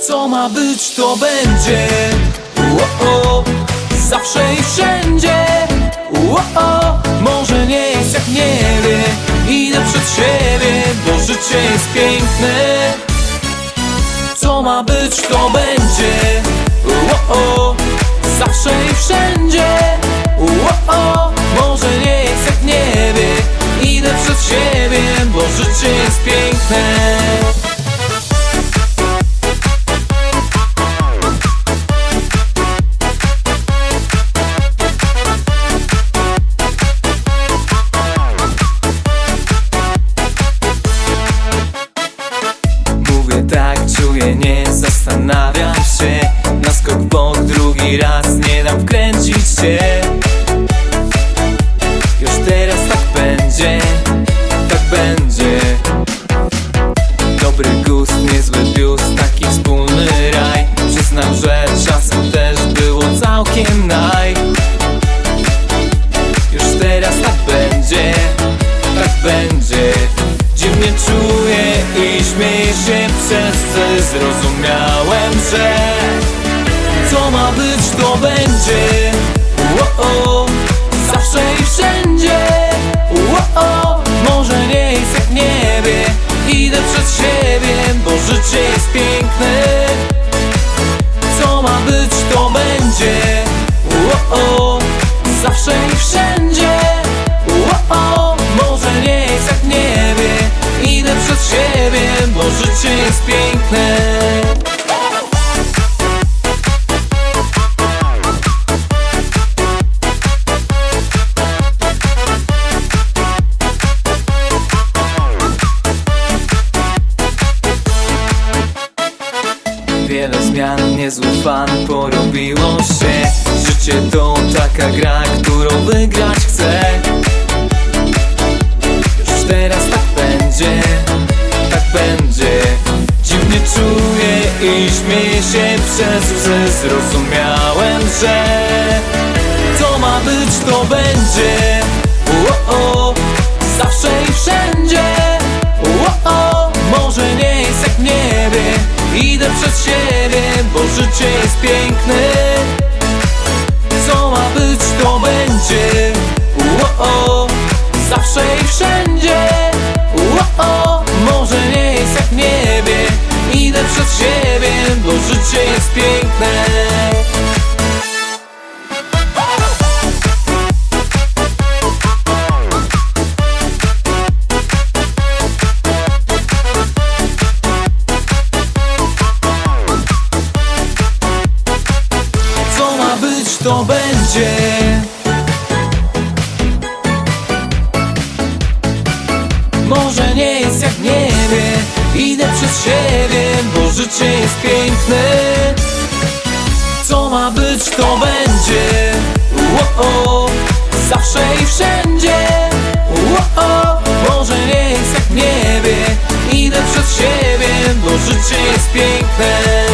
Co ma być, to będzie. Ło-o, Zawsze i wszędzie. Ło-o, Może nie jest jak nie wie. Idę przed siebie, bo życie jest piękne. Co ma być, to będzie. Ło-o, Zawsze i wszędzie. Ło-o, Może nie jest jak nie wie. Idę przed siebie, bo życie jest piękne zrozumiałem, że Co ma być, to będzie. Ło-o, Zawsze i wszędzie. Ło-o, Może nie jest jak nie wie Idę przed siebie, bo życie bo życie jest piękne. Wiele zmian, niezły fan porobiło się Zrozumiałem, że Co ma być, to będzie. Ło-o, Zawsze i wszędzie. Ło-o, Może nie jest jak nie wie Idę przed siebie, bo życie jest piękne. Co ma być, to będzie. Ło-o, Zawsze i wszędzie. Ło-o, Może nie jest jak nie wie Idę przed siebie, piękne Co ma być, to będzie. Może nie jest jak nie wie Idę przed siebie, bo życie jest piękne Co ma być, to będzie. Ło-o, Zawsze i wszędzie. Ło-o, Może nie jest jak nie wie Idę przed siebie, bo życie jest piękne